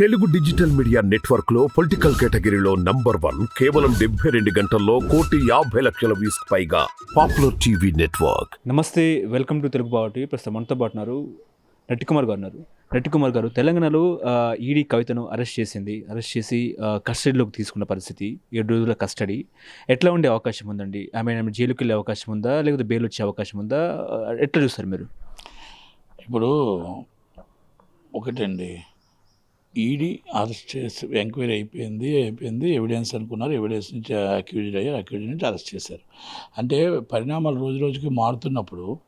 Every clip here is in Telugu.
తెలుగు డిజిటల్ మీడియా నెట్వర్క్లో పొలిటికల్ కేటగిరీలో నంబర్ వన్ కేవలం డెబ్బై రెండు గంటల్లో కోటి యాభై లక్షల వ్యూస్ పైగా పాపులర్ టీవీ నెట్వర్క్. నమస్తే వెల్కమ్ టు తెలుగు బావటి. ప్రస్తుతం మనతో పాటు ఉన్నారు నట్టి కుమార్ గారు ఉన్నారు. నట్టి కుమార్ గారు తెలంగాణలో ఈడీ కవితను అరెస్ట్ చేసింది. అరెస్ట్ చేసి కస్టడీలోకి తీసుకున్న పరిస్థితి ఏడు రోజుల కస్టడీ. ఎట్లా ఉండే అవకాశం ఉందండి? ఆమె ఆమె జైలుకి వెళ్ళే అవకాశం ఉందా? లేకపోతే బెయిల్ వచ్చే అవకాశం ఉందా? ఎట్లా చూస్తారు మీరు? ఇప్పుడు ఒకటండి. ఈడీ అరెస్ట్ చేసి ఎంక్వైరీ అయిపోయింది అయిపోయింది. ఎవిడెన్స్ అనుకున్నారు. ఎవిడెన్స్ నుంచి అక్యూజ్డ్ అయ్యారు. అక్యూజ్డ్ నుంచి అరెస్ట్ చేశారు. అంటే పరిణామాలు రోజు రోజుకి మారుతున్నప్పుడు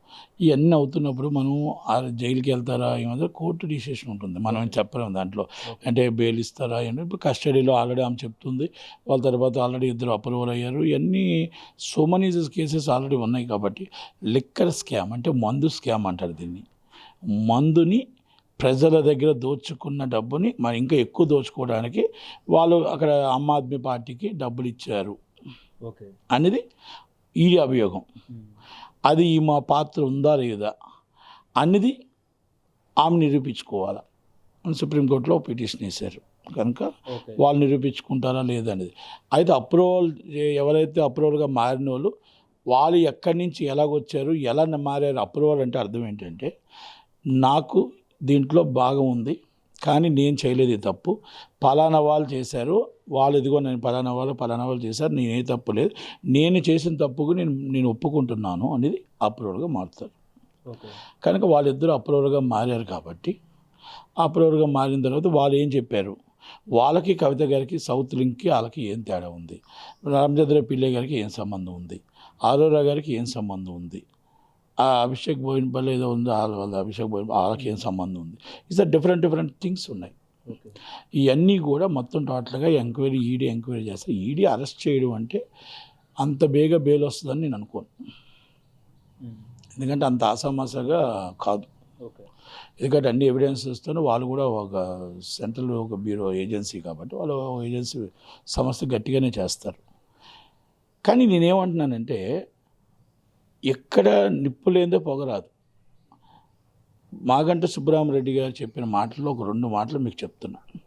ఇవన్నీ అవుతున్నప్పుడు మనం ఆ జైలుకి వెళ్తారా ఏమంటే కోర్టు డిసిషన్ ఉంటుంది. మనం ఏం చెప్పలేము దాంట్లో. అంటే బెయిల్ ఇస్తారా ఏంటంటే ఇప్పుడు కస్టడీలో ఆల్రెడీ ఆమె చెప్తుంది. వాళ్ళ తర్వాత ఆల్రెడీ ఇద్దరు అప్రూవల్ అయ్యారు. ఇవన్నీ సో మనీ కేసెస్ ఆల్రెడీ ఉన్నాయి కాబట్టి లిక్కర్ స్కామ్ అంటే మందు స్కామ్ అంటారు దీన్ని. మందుని ప్రజల దగ్గర దోచుకున్న డబ్బుని మరి ఇంకా ఎక్కువ దోచుకోవడానికి వాళ్ళు అక్కడ ఆమ్ ఆద్మీ పార్టీకి డబ్బులు ఇచ్చారు. ఓకే. అనేది ఈ అభియోగం. అది ఈ మా పాత్ర ఉందా లేదా అనేది ఆమె నిరూపించుకోవాలా. సుప్రీంకోర్టులో పిటిషన్ వేశారు. కనుక వాళ్ళు నిరూపించుకుంటారా లేదా అనేది. అయితే అప్రూవల్ ఎవరైతే అప్రూవల్గా మారిన వాళ్ళు వాళ్ళు ఎక్కడి నుంచి ఎలాగొచ్చారు ఎలా మారారు అప్రూవల్ అంటే అర్థం ఏంటంటే నాకు దీంట్లో భాగం ఉంది. కానీ నేను చేయలేదు తప్పు. పలానా వాళ్ళు చేశారు. వాళ్ళు ఇదిగో నేను పలానా వాళ్ళు పలానా వాళ్ళు చేశారు. నేనే తప్పు లేదు. నేను చేసిన తప్పుకు నేను నేను ఒప్పుకుంటున్నాను అనేది అప్రూవల్గా మారుతారు. కనుక వాళ్ళిద్దరూ అప్రూవల్గా మారారు కాబట్టి అప్రూవల్గా మారిన తర్వాత వాళ్ళు ఏం చెప్పారు? వాళ్ళకి కవిత గారికి సౌత్ లింక్కి వాళ్ళకి ఏం తేడా ఉంది? రామచంద్ర పిల్లయ్య గారికి ఏం సంబంధం ఉంది? ఆరోరా గారికి ఏం సంబంధం ఉంది? ఆ అభిషేక్ బోయినపల్లి ఏదో ఉందో వాళ్ళ వాళ్ళ అభిషేక్ బోయిన వాళ్ళకి ఏం సంబంధం ఉంది. ఇస్ డిఫరెంట్ డిఫరెంట్ థింగ్స్ ఉన్నాయి. ఇవన్నీ కూడా మొత్తం టోటల్గా ఎంక్వైరీ ఈడీ ఎంక్వైరీ చేస్తారు. ఈడీ అరెస్ట్ చేయడం అంటే అంత బేగా బెయిల్ వస్తుందని నేను అనుకోను. ఎందుకంటే అంత ఆసామాసాగా కాదు. ఓకే. ఎందుకంటే అన్ని ఎవిడెన్సెస్తో వాళ్ళు కూడా ఒక సెంట్రల్ ఒక బ్యూరో ఏజెన్సీ కాబట్టి వాళ్ళు ఏజెన్సీ సంస్థ గట్టిగానే చేస్తారు. కానీ నేనేమంటున్నానంటే ఎక్కడ నిప్పు లేదో పొగరాదు. మాగంట సుబ్బరామరెడ్డి గారు చెప్పిన మాటల్లో ఒక రెండు మాటలు మీకు చెప్తున్నా.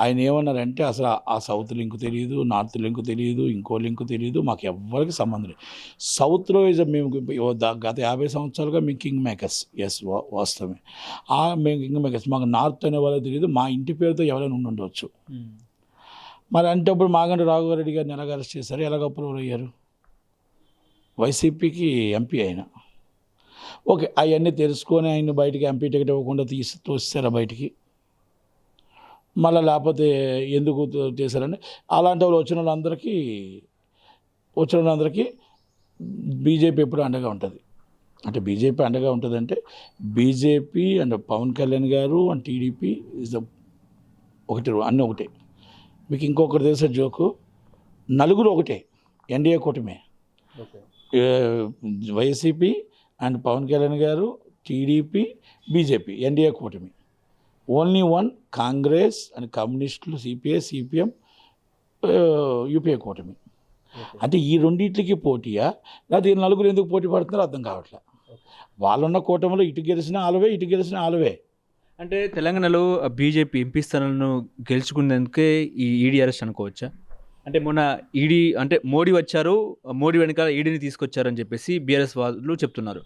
ఆయన ఏమన్నారంటే అసలు ఆ- సౌత్ లింక్ తెలియదు నార్త్ లింక్ తెలియదు ఇంకో లింక్ తెలియదు మాకు ఎవ్వరికి సంబంధం లేదు. సౌత్లో ఇస్ మేము గత యాభై సంవత్సరాలుగా మేము కింగ్ మేకర్స్. ఎస్ వాస్తవమే. ఆ మేము కింగ్ మేకర్స్. మాకు నార్త్ అనే వాళ్ళకి తెలియదు మా ఇంటి పేరుతో ఎవరైనా ఉండి ఉండవచ్చు మరి అంటే ఇప్పుడు మాగంట రాఘవరెడ్డి గారిని ఎలాగ అరెస్ట్ చేశారు? ఎలాగ అప్రూవల్ అయ్యారు? వైసీపీకి ఎంపీ ఆయన ఓకే అవన్నీ తెలుసుకొని ఆయన బయటికి ఎంపీ టికెట్ ఇవ్వకుండా తీసి తోస్తారా బయటికి? మళ్ళీ లేకపోతే ఎందుకు చేశారంటే అలాంటి వాళ్ళు వచ్చిన వాళ్ళందరికీ వచ్చిన వాళ్ళందరికీ బీజేపీ ఎప్పుడు అండగా ఉంటుంది. అంటే బీజేపీ అండగా ఉంటుందంటే బీజేపీ అండ్ పవన్ కళ్యాణ్ గారు అండ్ టీడీపీ ఇస్ ద ఒకటి అన్నీ ఒకటే. మీకు ఇంకొకటి తెలిసే జోకు నలుగురు ఒకటే NDA కూటమే. Okay. YCP and Pawan Kalyan గారు టీడీపీ బీజేపీ ఎన్డీఏ కూటమి. ఓన్లీ వన్ కాంగ్రెస్ అండ్ కమ్యూనిస్టులు సిపిఐ సిపిఎం యూపీఏ కూటమి. అంటే ఈ రెండింటికి పోటీయా? లేకపోతే ఈ నలుగురు ఎందుకు పోటీ పడుతున్నారో అర్థం కావట్లే. వాళ్ళున్న కూటమిలో ఇటు గెలిచిన ఆలవే ఇటు గెలిచిన ఆలవే. అంటే తెలంగాణలో బీజేపీ ఎంపీ స్థానాలను గెలుచుకునేందుకే ఈ ఈడీ అరెస్ట్ అనుకోవచ్చా? అంటే మొన్న ఈడీ అంటే మోడీ వచ్చారు మోడీ వెనకాల ఈడీని తీసుకొచ్చారని చెప్పేసి బీఆర్ఎస్ వాళ్ళు చెప్తున్నారు.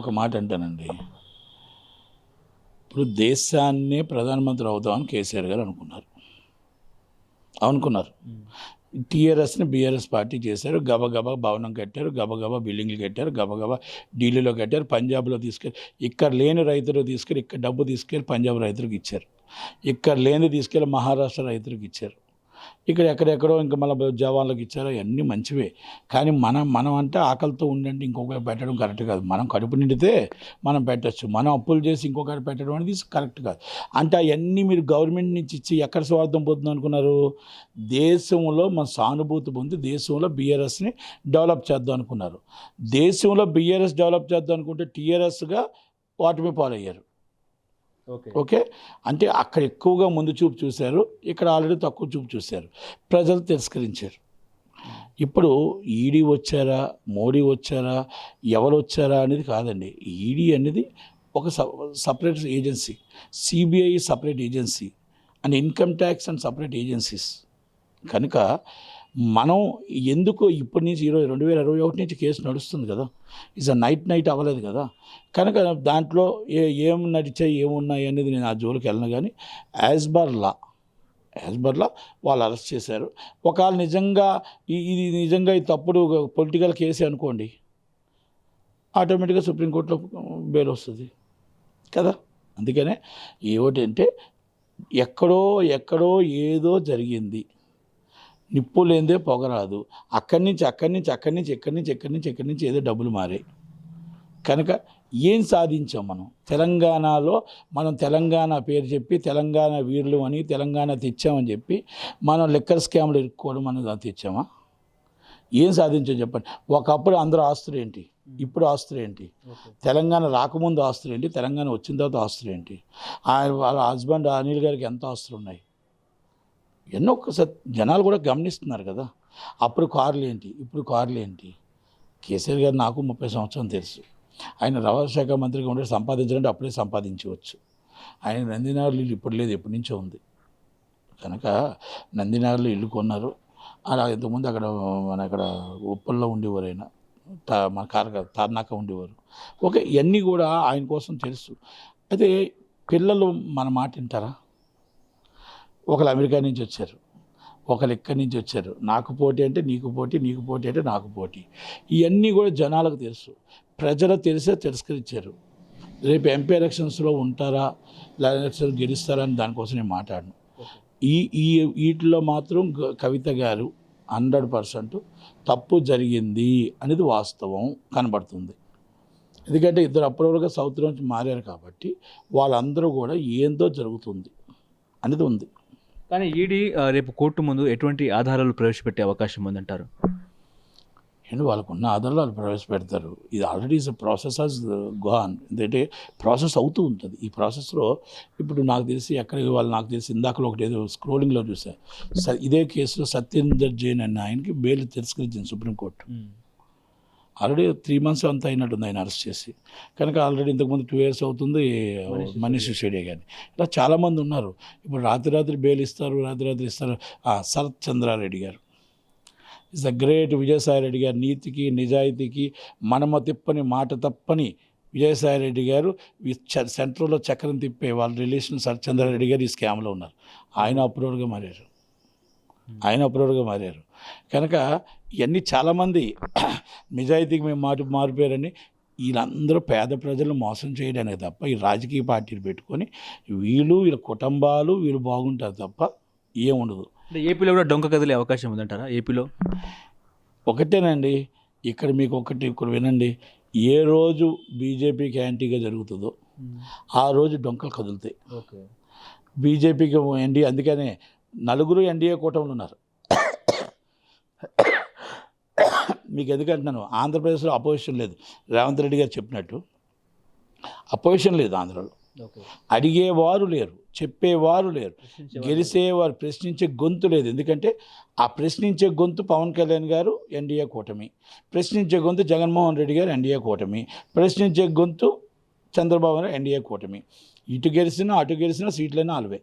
ఒక మాట అంటానండి. ఇప్పుడు దేశాన్నే ప్రధానమంత్రి అవుతామని కేసీఆర్ గారు అనుకున్నారు. అనుకున్నారు. టీఆర్ఎస్ని బీఆర్ఎస్ పార్టీ చేశారు గబగబా భవనం కట్టారు గబగబా బిల్డింగ్లు కట్టారు గబగబా ఢిల్లీలో కట్టారు పంజాబ్లో తీసుకెళ్ళి ఇక్కడ లేని రైతులు తీసుకెళ్ళి ఇక్కడ డబ్బు తీసుకెళ్ళి పంజాబ్ రైతులకు ఇచ్చారు. ఇక్కడ లేని తీసుకెళ్ళి మహారాష్ట్ర రైతులకు ఇచ్చారు. ఇక్కడ ఎక్కడెక్కడో ఇంకా మళ్ళీ జవాన్లకు ఇచ్చారో అన్నీ మంచివే. కానీ మనం మనం అంటే ఆకలితో ఉండండి ఇంకొకటి పెట్టడం కరెక్ట్ కాదు. మనం కడుపు నిండితే మనం పెట్టచ్చు. మనం అప్పులు చేసి ఇంకొకటి పెట్టడం అనేది కరెక్ట్ కాదు. అంటే అవన్నీ మీరు గవర్నమెంట్ నుంచి ఇచ్చి ఎక్కడ స్వార్థం పోతుంది అనుకున్నారు? దేశంలో మన సానుభూతి పొంది దేశంలో బీఆర్ఎస్ని డెవలప్ చేద్దాం అనుకున్నారు. దేశంలో బీఆర్ఎస్ డెవలప్ చేద్దాం అనుకుంటే టీఆర్ఎస్గా వాటిమి పాలయ్యారు. ఓకే. ఓకే? అంటే అక్కడ ఎక్కువగా ముందు చూపు చూశారు ఇక్కడ ఆల్రెడీ తక్కువ చూపు చూశారు. ప్రజలు తిరస్కరించారు. ఇప్పుడు ఈడీ వచ్చారా మోడీ వచ్చారా ఎవరు వచ్చారా అనేది కాదండి. ఈడీ అనేది ఒక separate agency. CBI separate agency. And income tax and separate agencies. కనుక మనం ఎందుకు ఇప్పటి నుంచి ఇరవై రెండు వేల ఇరవై ఒకటి నుంచి కేసు నడుస్తుంది కదా. ఇస్ అ నైట్ నైట్ అవ్వలేదు కదా. కనుక దాంట్లో ఏ ఏం నడిచాయి ఏమున్నాయి అనేది నేను ఆ జోలికి వెళ్ళను కానీ యాజ్ బర్ లా యాజ్ బర్ లా వాళ్ళు అరెస్ట్ చేశారు. ఒకవేళ నిజంగా ఇది నిజంగా ఇది తప్పుడు పొలిటికల్ కేసే అనుకోండి ఆటోమేటిక్గా సుప్రీంకోర్టులో బెయిల్ వస్తుంది కదా. అందుకనే ఏమిటంటే ఎక్కడో ఎక్కడో ఏదో జరిగింది. నిప్పు లేదే పొగరాదు. అక్కడి నుంచి అక్కడి నుంచి అక్కడి నుంచి ఎక్కడి నుంచి ఎక్కడి నుంచి ఎక్కడి నుంచి ఏదో డబ్బులు మారాయి కనుక ఏం సాధించాం మనం? తెలంగాణలో మనం తెలంగాణ పేరు చెప్పి తెలంగాణ వీరులు అని తెలంగాణ తెచ్చామని చెప్పి మనం లెక్కర్ స్కామ్లు ఇరుక్కోవడం అనేది తెచ్చామా? ఏం సాధించాం చెప్పండి? ఒకప్పుడు అందరూ ఆస్తులు ఏంటి? ఇప్పుడు ఆస్తులు ఏంటి? తెలంగాణ రాకముందు ఆస్తులు ఏంటి? తెలంగాణ వచ్చిన తర్వాత ఆస్తులు ఏంటి? ఆయన వాళ్ళ హస్బెండ్ అనిల్ గారికి ఎంత ఆస్తులు ఉన్నాయి? ఎన్నో ఒక్కసారి జనాలు కూడా గమనిస్తున్నారు కదా. అప్పుడు కార్లు ఏంటి? ఇప్పుడు కార్లు ఏంటి? కేసీఆర్ గారు నాకు ముప్పై సంవత్సరం తెలుసు. ఆయన రవాణా శాఖ మంత్రిగా ఉండే సంపాదించాలంటే అప్పుడే సంపాదించవచ్చు. ఆయన నందినగర్లో ఇల్లు ఇప్పుడు లేదు ఎప్పటి నుంచో ఉంది. కనుక నందినగర్లో ఇల్లు కొన్నారు. అలా ఇంతకుముందు అక్కడ మన అక్కడ ఉప్పల్లో ఉండేవారు ఆయన. తా మన కార తార్నాక ఉండేవారు. ఓకే ఇవన్నీ కూడా ఆయన కోసం తెలుసు. అయితే పిల్లలు మన మాట వింటారా? ఒకరు అమెరికా నుంచి వచ్చారు. ఒకరు ఎక్కడి నుంచి వచ్చారు. నాకు పోటీ అంటే నీకు పోటీ నీకు పోటీ అంటే నాకు పోటీ. ఇవన్నీ కూడా జనాలకు తెలుసు. ప్రజలకు తెలిసే తిరస్కరించారు. రేపు ఎంపీ ఎలక్షన్స్లో ఉంటారా లేదా ఎలక్షన్ గెలుస్తారా అని దానికోసం నేను మాట్లాడను. ఈ ఈ వీటిలో మాత్రం కవిత గారు హండ్రెడ్ పర్సెంట్ తప్పు జరిగింది అనేది వాస్తవం కనబడుతుంది. ఎందుకంటే ఇద్దరు అప్పుడప్పుడుగా సౌత్ నుంచి మారారు కాబట్టి వాళ్ళందరూ కూడా ఏందో జరుగుతుంది అనేది ఉంది. కానీ ఈడీ రేపు కోర్టు ముందు ఎటువంటి ఆధారాలు ప్రవేశపెట్టే అవకాశం ఉందంటారు? అండ్ వాళ్ళకున్న ఆధారాలు వాళ్ళు ప్రవేశపెడతారు. ఇది already is process has gone ఎందుకంటే ప్రాసెస్ అవుతూ ఉంటుంది. ఈ ప్రాసెస్లో ఇప్పుడు నాకు తెలిసి ఎక్కడికి వాళ్ళు నాకు తెలిసి ఇందాకలో ఒకటి ఏదో స్క్రోలింగ్లో చూసా స- ఇదే కేసులో సత్యేందర్ జైన్ అన్న ఆయనకి బెయిల్ తిరస్కరించింది సుప్రీంకోర్టు ఆల్రెడీ త్రీ మంత్స్ అంతా అయినట్టుంది ఆయన అరెస్ట్ చేసి. కనుక ఆల్రెడీ ఇంతకుముందు టూ ఇయర్స్ అవుతుంది మనీష్ సిసోడియా కానీ ఇలా చాలామంది ఉన్నారు. ఇప్పుడు రాత్రి రాత్రి బెయిల్ ఇస్తారు రాత్రి రాత్రి ఇస్తారు. శరత్ చంద్రారెడ్డి గారు. ఇస్ ద గ్రేట్ విజయసాయిరెడ్డి గారు నీతికి నిజాయితీకి మనమ తిప్పని మాట తప్పని విజయసాయిరెడ్డి గారు సెంట్రల్లో చక్రం తిప్పే వాళ్ళ రిలేషన్ సత్యచంద్రారెడ్డి గారు ఈ స్కామ్లో ఉన్నారు. ఆయన అప్రూవర్గా మారారు. ఆయన అప్రూవర్గా మారారు. కనుక ఇవన్నీ చాలామంది నిజాయితీకి మేము మారు మారిపోయారని వీళ్ళందరూ పేద ప్రజలను మోసం చేయడానికి తప్ప ఈ రాజకీయ పార్టీలు పెట్టుకొని వీళ్ళు వీళ్ళ కుటుంబాలు వీళ్ళు బాగుంటారు తప్ప ఏముండదు అంటే ఏపీలో కూడా డొంక కదిలే అవకాశం ఉందంటారా ఏపీలో? ఒకటేనండి ఇక్కడ మీకు ఒకటి ఇక్కడ వినండి. ఏ రోజు బీజేపీకి యాంటీగా జరుగుతుందో ఆ రోజు డొంకలు కదులుతాయి. ఓకే. బీజేపీకి ఎన్డీఏ అందుకనే నలుగురు ఎన్డీఏ కూటమిలు ఉన్నారు. మీకు ఎందుకంటున్నాను ఆంధ్రప్రదేశ్లో అపోజిషన్ లేదు. రేవంత్ రెడ్డి గారు చెప్పినట్టు. అపోజిషన్ లేదు ఆంధ్రలో. అడిగేవారు లేరు చెప్పేవారు లేరు. గెలిచేవారు ప్రశ్నించే గొంతు లేదు. ఎందుకంటే ఆ ప్రశ్నించే గొంతు పవన్ కళ్యాణ్ గారు ఎన్డీఏ కూటమి. ప్రశ్నించే గొంతు జగన్మోహన్ రెడ్డి గారు ఎన్డీఏ కూటమి. ప్రశ్నించే గొంతు చంద్రబాబు నాయుడు ఎన్డీఏ కూటమి. ఇటు గెలిచినా అటు గెలిచినా సీట్లైనా అలవే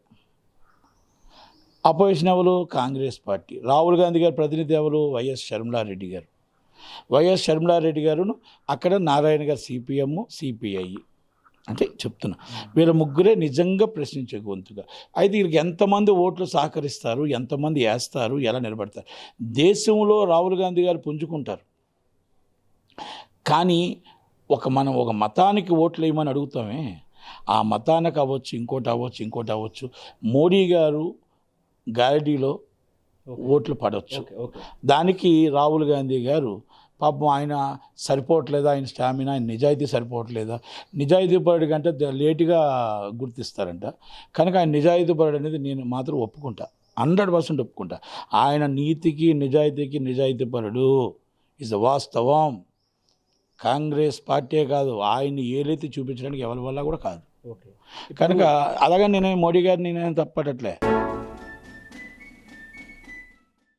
అపోజిషన్ ఎవరు? కాంగ్రెస్ పార్టీ. రాహుల్ గాంధీ గారి ప్రతినిధి ఎవరు? వైఎస్ షర్మిలారెడ్డి గారు. వైఎస్ షర్మిలారెడ్డి గారును అక్కడ నారాయణ గారు సిపిఎం సిపిఐ. అంటే చెప్తున్నా. వీళ్ళ ముగ్గురే నిజంగా ప్రశ్నించే గొంతుగా. అయితే వీళ్ళకి ఎంతమంది ఓట్లు సహకరిస్తారు? ఎంతమంది వేస్తారు? ఎలా నిలబడతారు? దేశంలో రాహుల్ గాంధీ గారు పుంజుకుంటారు. కానీ ఒక మనం ఒక మతానికి ఓట్లు వేయమని అడుగుతామే. ఆ మతానికి అవ్వచ్చు ఇంకోటి అవ్వచ్చు ఇంకోటి అవ్వచ్చు. మోడీ గారు గారడీలో ఓట్లు పడవచ్చు దానికి రాహుల్ గాంధీ గారు పాపం ఆయన సరిపోవట్లేదా? ఆయన స్టామినా ఆయన నిజాయితీ సరిపోవట్లేదా? నిజాయితీ పరుడు కంటే లేటుగా గుర్తిస్తారంట. కనుక ఆయన నిజాయితీ పరుడు అనేది నేను మాత్రం ఒప్పుకుంటా. హండ్రెడ్ పర్సెంట్ ఒప్పుకుంటా. ఆయన నీతికి నిజాయితీకి నిజాయితీ పరుడు ఇస్ వాస్తవం. కాంగ్రెస్ పార్టీ కాదు. ఆయన్ని ఏలైతే చూపించడానికి ఎవరి వల్ల కూడా కాదు. ఓకే. కనుక అలాగే నేనే మోడీ గారిని నేను తప్పటట్లే.